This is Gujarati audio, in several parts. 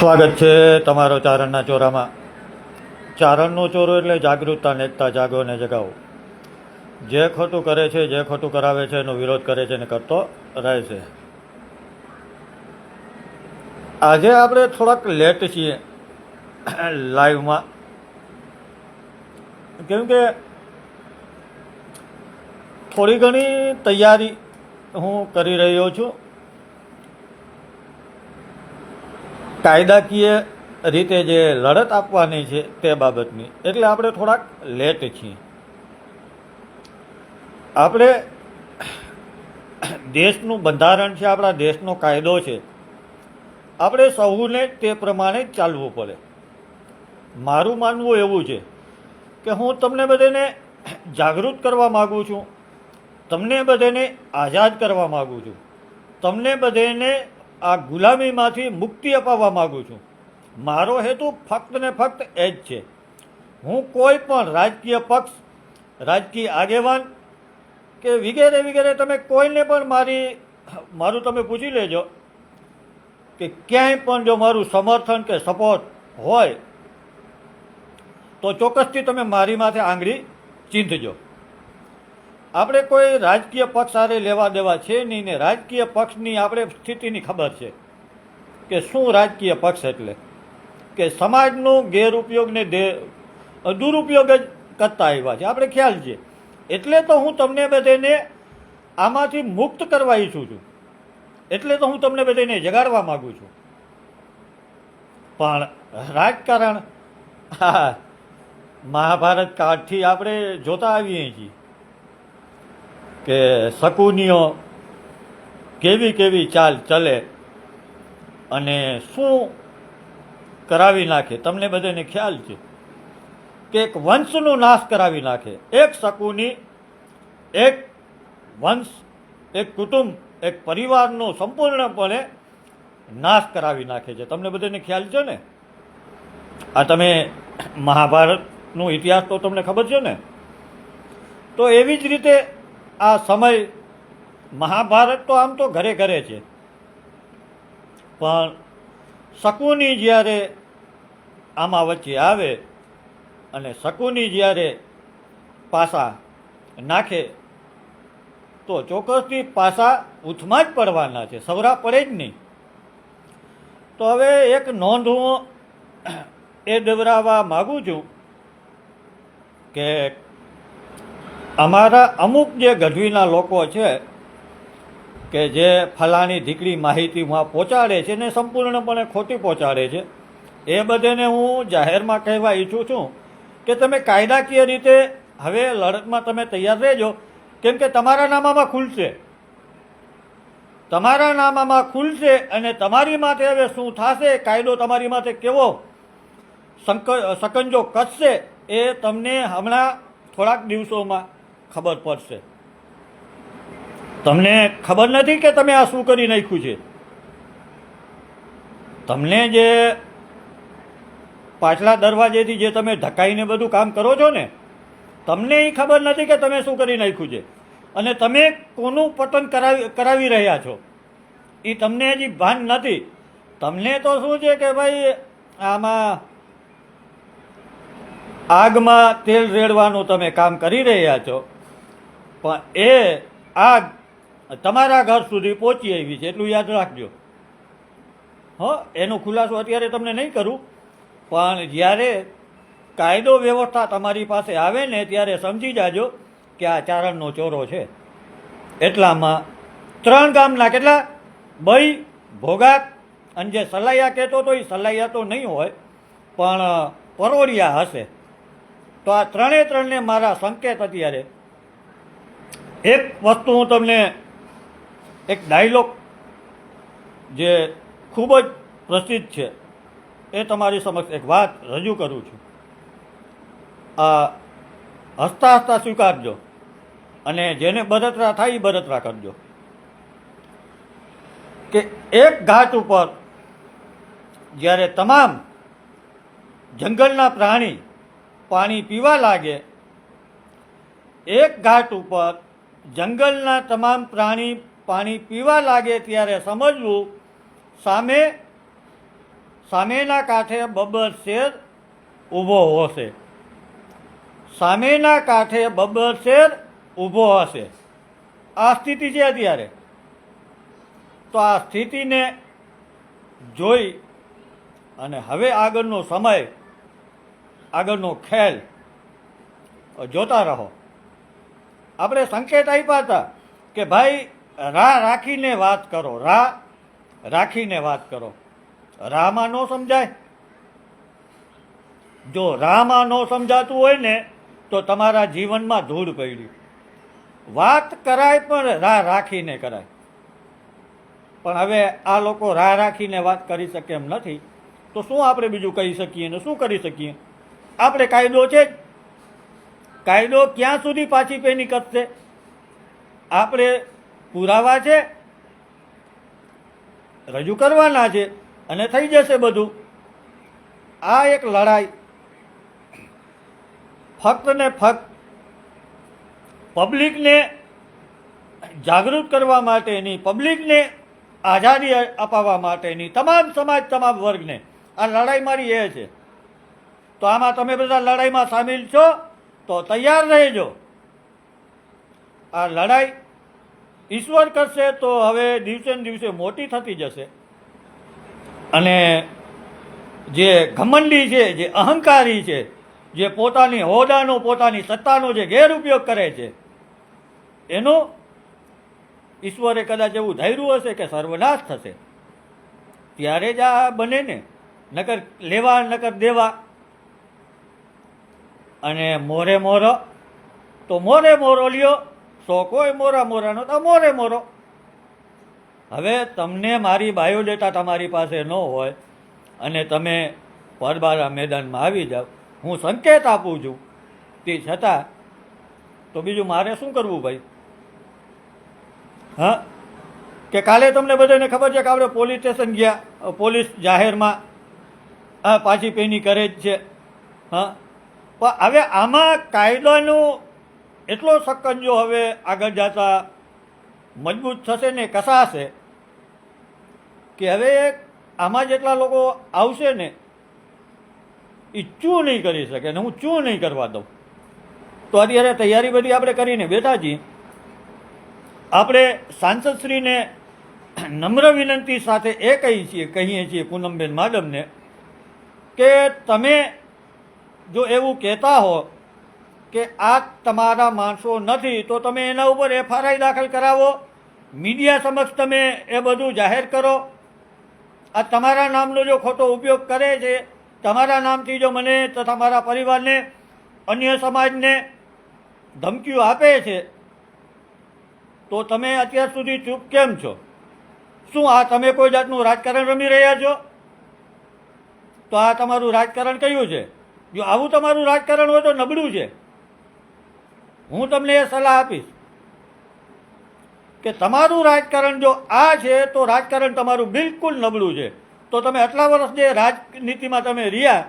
સ્વાગત છે તમારો ચારણના ચોરામાં. ચારણનો ચોરો એટલે જાગૃતતા, નેકતા, જાગો ને જગાવો. જે ખોટું કરે છે, જે ખોટું કરાવે છે, એનો વિરોધ કરે છે ને કરતો રહે છે. આજે આપણે થોડાક લેટ છીએ લાઈવમાં. કેમ કે થોડી ઘણી તૈયારી હું કરી રહ્યો છું. કાયદાકીય રીતે જે લડત આપવાની છે તે બાબતની. એટલે આપણે થોડાક લેટ છીએ. આપણે દેશનું બંધારણ છે, આપણા દેશનો કાયદો છે. આપણે સૌને તે પ્રમાણે ચાલવું પડે. મારું માનવું એવું છે કે હું તમને બધાને જાગૃત કરવા માગું છું, તમને બધાને આઝાદ કરવા માગું છું, તમને બધાને આ ગુલામીમાંથી મુક્તિ અપાવવા માગું છું. મારો હેતુ ફક્ત ને ફક્ત એ જ છે. હું કોઈ પણ રાજકીય પક્ષ, રાજકીય આગેવાન કે વગેરે વગેરે તમે કોઈને પણ મારી, મારું તમે પૂછી લેજો કે ક્યાંય પણ જો મારું સમર્થન કે સપોર્ટ હોય, તો ચોક્કસથી તમે મારી માથે આંગળી ચીંધજો. આપણે કોઈ રાજકીય પક્ષ સારે લેવા દેવા છે નહીં ને રાજકીય પક્ષની આપણે સ્થિતિની ખબર છે કે શું રાજકીય પક્ષ એટલે? કે સમાજનો ગેરઉપયોગને દે દુરુપયોગ જ કરતા આવ્યા છે. આપણે ખ્યાલ છે. એટલે તો હું તમને બધાને આમાંથી મુક્ત કરવા ઈચ્છું છું. એટલે તો હું તમને બધાને જગાડવા માગું છું. પણ રાજકારણ મહાભારત કાળથી આપણે જોતા આવીએ છીએ. કે શકુનીઓ કેવી કેવી ચાલ ચલે અને શું કરાવી નાખે? તમને બધાને ખ્યાલ છે કે એક વંશનો નાશ કરાવી નાખે. એક શકુની, એક વંશ, એક કુટુંબ, એક પરિવારનો સંપૂર્ણપણે નાશ કરાવી નાખે છે. તમને બધાને ખ્યાલ છે ને? આ તમે મહાભારતનો ઇતિહાસ તો તમને ખબર છે ને? તો એવી જ રીતે આ સમય મહાભારત તો આમ તો ઘરે ઘરે છે. પણ શકુની જ્યારે આમાં વચ્ચે આવે અને શકુની જ્યારે પાસા નાખે, તો ચોક્કસથી પાસા ઉથમાં જ પડવાના છે, સવરા પડે જ નહીં. તો હવે એક નોંધ હું એ દવરાવવા માગું છું કે અમારા અમુક જે ગઢવીના લોકો છે, કે જે ફલાણી દીકરી માહિતીમાં પહોંચાડે છે ને સંપૂર્ણપણે ખોટી પહોંચાડે છે, એ બધાને હું જાહેરમાં કહેવા ઈચ્છું છું કે તમે કાયદાકીય રીતે હવે લડતમાં તમે તૈયાર રહેજો, કેમ કે તમારા નામામાં ખુલશે. તમારા નામામાં ખુલશે અને તમારી માથે હવે શું થશે, કાયદો તમારી માથે કેવો સંક, સકંજો કસશે, એ તમને હમણાં થોડાક દિવસોમાં ખબર પડશે. તમને ખબર નથી કે તમે આ શું કરી નાખ્યું છે? તમને જે પાછલા દરવાજેથી જે તમે ઢકાઈને બધું કામ કરો છો ને, તમને એ ખબર નથી કે તમે શું કરી નાખ્યું છે. અને તમે કોનું પતન કરાવી કરાવી રહ્યા છો? એ તમને હજી ભાન નથી. તમને તો શું છે કે ભાઈ, આમાં આગમાં તેલ રેડવાનું તમે કામ કરી રહ્યા છો. પણ એ આગ તમારા ઘર સુધી પહોંચી આવી છે, એટલું યાદ રાખજો. હો, એનો ખુલાસો અત્યારે તમને નહીં કરું, પણ જ્યારે કાયદો વ્યવસ્થા તમારી પાસે આવે ને ત્યારે સમજી જાજો કે આ ચારણનો ચોરો છે. એટલામાં ત્રણ ગામના કેટલા? બઈ, ભોગાત, અને જે સલાયા કહેતો તો એ સલાયા તો નહીં હોય, પણ પરોડિયા હશે. તો આ ત્રણે ત્રણને મારા સંકેત અત્યારે એક વસ્તુ હું તમને એક ડાયલોગ જે ખૂબ જ પ્રસિદ્ધ છે, એ તમારી સમક્ષ એક વાત રજૂ કરું છું. આ હસતા હસતા સ્વીકારજો અને જેને બળતરા થાય એ બળતરા કરજો. કે એક ઘાટ ઉપર જ્યારે તમામ જંગલના પ્રાણી પાણી પીવા લાગે, એક ઘાટ ઉપર જંગલના તમામ પ્રાણી પાણી પીવા લાગે ત્યારે સમજવું, સામે, સામેના કાંઠે બબ્બર શેર ઊભો હશે. સામેના કાંઠે બબ્બર શેર ઊભો હશે. આ સ્થિતિ છે અત્યારે. તો આ સ્થિતિને જોઈ અને હવે આગળનો સમય, આગળનો ખેલ જોતા રહો. આપણે સંકેત આપ્યા હતા કે ભાઈ રાહ રાખીને વાત કરો રાહ રાખીને વાત કરો. રાહમાં ન સમજાય. જો રાહમાં ન સમજાતું હોય ને, તો તમારા જીવનમાં ધૂળ પડી. વાત કરાય પણ રાહ રાખીને કરાય. પણ હવે આ લોકો રાહ રાખીને વાત કરી શકે એમ નથી. તો શું આપણે બીજું કહી શકીએ ને શું કરી શકીએ? આપણે કાયદો છે જ. કાયદો ક્યાં સુધી પાછી પેની કરશે આપણે પુરાવા છે, રજૂ કરવાના છે અને થઈ જશે બધું. આ એક લડાઈ. ફક્ત ને ફક્ત પબ્લિકને જાગૃત કરવા માટેની, પબ્લિકને આઝાદી અપાવવા માટેની તમામ સમાજ, તમામ વર્ગને. આ લડાઈ મારી એ છે. તો આમાં તમે બધા લડાઈમાં સામેલ છો? તો તૈયાર રહેજો. આ લડાઈ ઈશ્વર કરશે તો હવે દિવસે ને દિવસે મોટી થતી જશે. અને જે ઘમંડી છે, જે અહંકારી છે, જે પોતાની હોદાનો, પોતાની સત્તાનો જે ગેરઉપયોગ કરે છે, એનો ઈશ્વરે કદાચ એવું ધાર્યું હશે કે સર્વનાશ થશે. ત્યારે જ આ બને ને નકર લેવા, નકર દેવા અને મોરે મોરો, તો મોરે મોરો લ્યો સો કોઈ મોરા મોરાનો તો મોરે મોરો. હવે તમને મારી બાયોડેટા તમારી પાસે ન હોય અને તમે પરબારા મેદાનમાં આવી જાઓ, હું સંકેત આપું છું. તે છતાં, તો બીજું મારે શું કરવું ભાઈ? હા? કે કાલે તમને બધાને ખબર છે કે આપણે પોલીસ સ્ટેશન ગયા, પોલીસ જાહેરમાં પાછી પેની કરે જ છે. હા? પણ હવે આમાં કાયદાનું એટલો સક્કંજો હવે આગળ જતા મજબૂત થશે ને કસાશે કે હવે આમાં જેટલા લોકો આવશે ને એ ચૂ નહીં કરી શકે ને હું ચૂ નહીં કરવા દઉં. તો અત્યારે તૈયારી બધી આપણે કરીને બેઠા છીએ આપણે સાંસદશ્રીને નમ્ર વિનંતી સાથે એ કહીએ છીએ કહીએ છીએ પૂનમબેન માડમને કે તમે જો એવું કહેતા હો કે આ તમારા માણસો નથી, તો તમે એના ઉપર એફઆરઆઈ દાખલ કરાવો. મીડિયા સમક્ષ તમે એ બધું જાહેર કરો. આ તમારા નામનો જો ખોટો ઉપયોગ કરે છે, તમારા નામથી જો મને તથા મારા પરિવારને, અન્ય સમાજને ધમકીઓ આપે છે, તો તમે અત્યાર સુધી ચૂપ કેમ છો? શું આ તમે કોઈ જાતનું રાજકારણ રમી રહ્યા છો? તો આ તમારું રાજકારણ કયું છે? જો આવું તમારું રાજકારણ હોય તો નબળું છે. હું તમને એ સલાહ આપીશ કે તમારું રાજકારણ જો આ છે, તો રાજકારણ તમારું બિલકુલ નબળું છે. તો તમે આટલા વર્ષ જે રાજનીતિમાં તમે રહ્યા,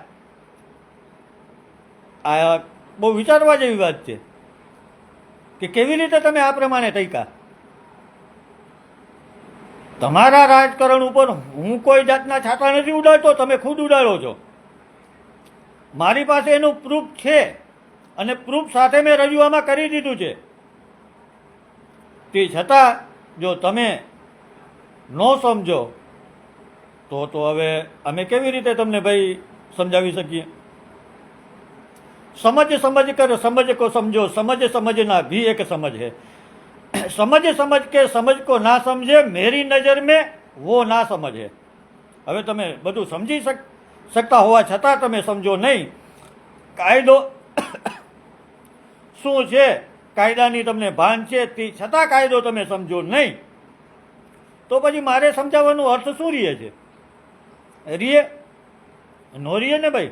આ બહુ વિચારવા જેવી વાત છે કે કેવી રીતે તમે આ પ્રમાણે તૈકા તમારા રાજકારણ ઉપર હું કોઈ જાતના છાતા નથી ઉડાડતો, તમે ખુદ ઉડાડો છો. મારી પાસે એનું પ્રૂફ છે અને પ્રૂફ સાથે મેં રજૂઆમાં કરી દીધું છે. તે છતાં, જો તમે ન સમજો, તો તો હવે અમે કેવી રીતે તમને ભાઈ સમજાવી શકીએ? સમજ સમજ કર, સમજ કો સમજો, સમજ સમજ ના, ભી એક સમજ હે. સમજ સમજ કે સમજ કો ના સમજે, મેરી નજર મેં વો ના સમજે. હવે તમે બધું સમજી શક શકતા હોવા છતાં તમે સમજો નહીં. કાયદો શું છે? કાયદાની તમને ભાન છે, તે છતાં કાયદો તમે સમજો નહીં. તો પછી મારે સમજાવવાનો અર્થ શું રીએ છે? રીએ? નો રીએ ને ભાઈ?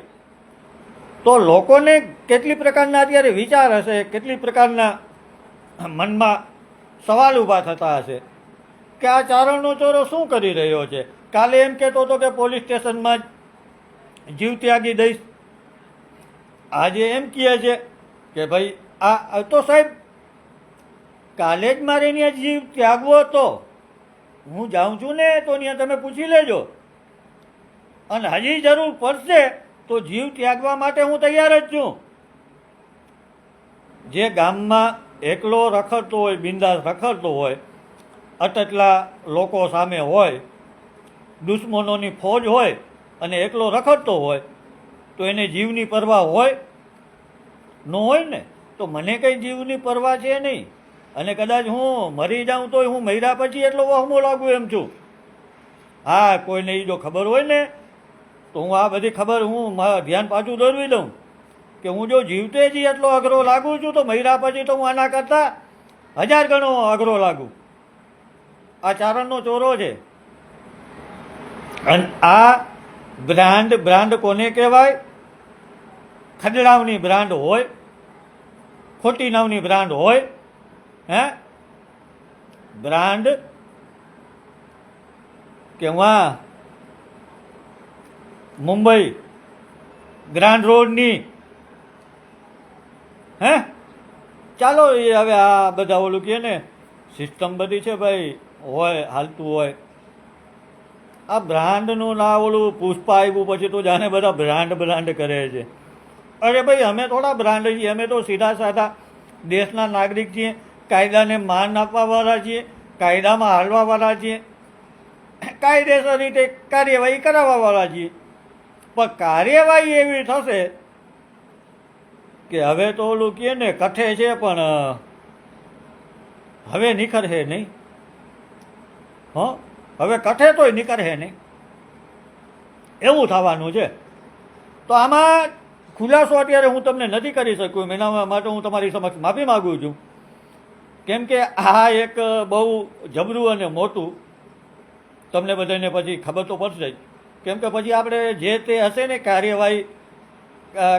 તો લોકોને કેટલી પ્રકારના અત્યારે વિચાર હશે, કેટલી પ્રકારના મનમાં સવાલ ઊભા થતા હશે? કે આ ચારણનો ચોરો શું કરી રહ્યો છે? કાલે એમ કહેતો હતો કે પોલીસ સ્ટેશનમાં જ જીવ ત્યાગી દઈશ. આજે એમ કહે છે કે ભાઈ, આ તો સાહેબ, કાલે જ મારે ત્યાં જીવ ત્યાગવો હતો. હું જાઉં છું ને, તો ત્યાં તમે પૂછી લેજો. અને હજી જરૂર પડશે તો જીવ ત્યાગવા માટે હું તૈયાર જ છું. જે ગામમાં એકલો રખડતો હોય, બિંદાસ રખડતો હોય, અટટલા લોકો સામે હોય, દુશ્મનોની ફોજ હોય અને એકલો રખડતો હોય, તો એને જીવની પરવા હોય? ન હોય ને? તો મને કંઈ જીવની પરવા છે નહીં. અને કદાચ હું મરી જાઉં તોય હું મર્યા પછી એટલો વહમો લાગુ એમ છું. હા, કોઈને એ જો ખબર હોય ને, તો હું આ બધી ખબર હું ધ્યાન પાછું દોરવી દઉં કે હું જો જીવતે જ એટલો અઘરો લાગુ છું તો મર્યા પછી તો હું આના કરતાં હજાર ગણો અઘરો લાગુ. આ ચારણનો ચોરો છે. અને આ બ્રાન્ડ બ્રાન્ડ કોને કહેવાય? ખદડાવની બ્રાન્ડ હોય ખોટી નાવની બ્રાન્ડ હોય, હે? બ્રાન્ડ કે વાં મુંબઈ ગ્રાન્ડ રોડની. હે? ચાલો એ હવે આ બધા ઓલું કહે ને, સિસ્ટમ બધી છે ભાઈ, હોય, હાલતું હોય. આ બ્રાન્ડનું ના ઓલું પુષ્પા આવ્યું પછી તો જાણે બધા બ્રાન્ડ બ્રાન્ડ કરે છે. અરે ભાઈ, અમે થોડા બ્રાન્ડ છીએ, અમે તો સીધા સાધા દેશના નાગરિક છીએ, કાયદાને માન આપવાવાળા છીએ, કાયદામાં હાલવાવાળા છીએ, કાયદેસર રીતે કાર્યવાહી કરાવવાવાળા છીએ. પણ કાર્યવાહી એવી થશે કે હવે તો ઓલું કહે ને કઠે છે પણ હવે નીકળશે નહીં. હં? હવે કઠે તોય નીકળે નહીં. એવું થવાનું છે. તો આમાં ખુલાસો અત્યારે હું તમને નથી કરી શકું એના માટે હું તમારી સમક્ષ માફી માગું છું. કેમ કે આ એક બહુ જબરું અને મોટું, તમને બધાને પછી ખબર તો પડશે જ. કેમ કે પછી આપણે જે તે હશે ને કાર્યવાહી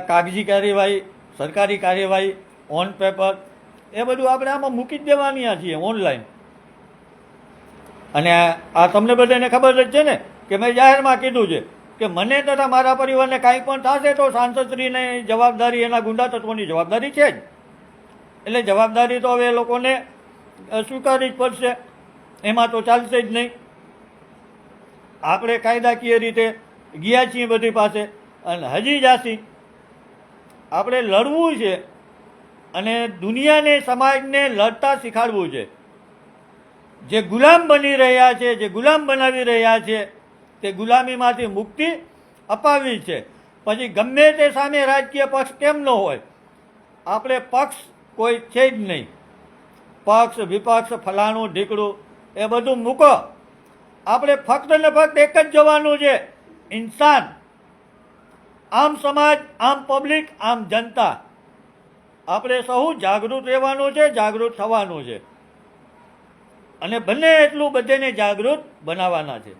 કાગજી કાર્યવાહી, સરકારી કાર્યવાહી ઓન પેપર એ બધું આપણે આમાં મૂકી જ દેવાની છીએ ઓનલાઈન અને આ તમને બધાને ખબર જ છે ને કે મેં જાહેરમાં કીધું છે કે મને તથા મારા પરિવારને કાંઈ પણ થશે તો સાંસદશ્રીને જવાબદારી એના ગુંડા તત્વોની જવાબદારી છે જ. એટલે જવાબદારી તો હવે એ લોકોને સ્વીકારવી જ પડશે. એમાં તો ચાલશે જ નહીં. આપણે કાયદાકીય રીતે ગયા છીએ બધી પાસે અને હજી જાસી. આપણે લડવું છે અને દુનિયાને, સમાજને લડતા શીખાડવું છે. જે ગુલામ બની રહ્યા છે, જે ગુલામ બનાવી રહ્યા છે, તે ગુલામીમાંથી મુક્તિ અપાવી છે. પછી ગમે તે સામે રાજકીય પક્ષ કેમ ન હોય, આપણે પક્ષ કોઈ છે જ નહીં. પક્ષ, વિપક્ષ, ફલાણું, ઢીકડું, એ બધું મૂકો. આપણે ફક્ત ને ફક્ત એક જ જવાનું છે, ઇન્સાન. આમ સમાજ, આમ પબ્લિક, આમ જનતા. આપણે સહુ જાગૃત રહેવાનું છે, જાગૃત થવાનું છે. અને બને એટલું બધાને જાગૃત બનાવવાના છે.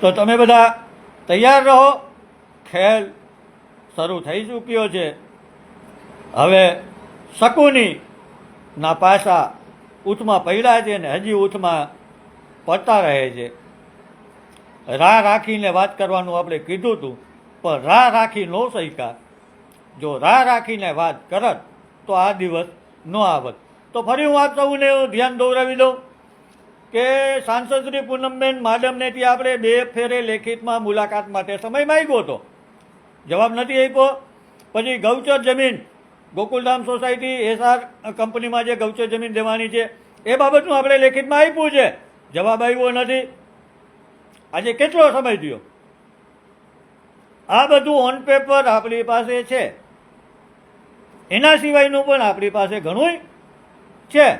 તો તમે બધા તૈયાર રહો. ખેલ શરૂ થઈ ચૂક્યો છે. હવે શકુની ના પાસા ઊંચમાં પડ્યા છે ને હજી ઊંચમાં પડતા રહે છે. રાહ રાખીને વાત કરવાનું આપણે કીધું હતું પણ રાહ રાખી ન શક્યા. જો રાહ રાખીને વાત કરત, તો આ દિવસ ન આવત. તો ફરી હું આપ સૌને ધ્યાન દોરાવી દઉં કે સાંસદ શ્રી પૂનમબેન માડમને ત્યાં આપણે બે ફેરે લેખિતમાં મુલાકાત માટે સમય માંગ્યો હતો. જવાબ નથી આપ્યો. પછી ગૌચર જમીન, ગોકુલધામ સોસાયટી, એસઆર કંપનીમાં જે ગૌચર જમીન દેવાની છે, એ બાબતનું આપણે લેખિતમાં આપ્યું છે. જવાબ આવ્યો નથી. આજે કેટલો સમય થયો? આ બધું ઓન પેપર આપણી પાસે છે. એના સિવાયનું પણ આપણી પાસે ઘણું છે,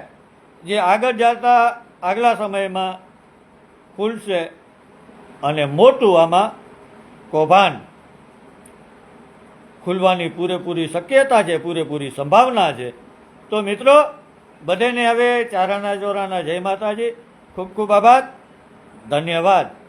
જે આગળ જતા આગલા સમયમાં ખુલશે અને મોટું આમાં કૌભાંડ ખુલવાની પૂરેપૂરી શક્યતા છે, પૂરેપૂરી સંભાવના છે. તો મિત્રો, બધેને હવે ચારાના ચોરાના જય માતાજી. ખૂબ ખૂબ આભાર. ધન્યવાદ.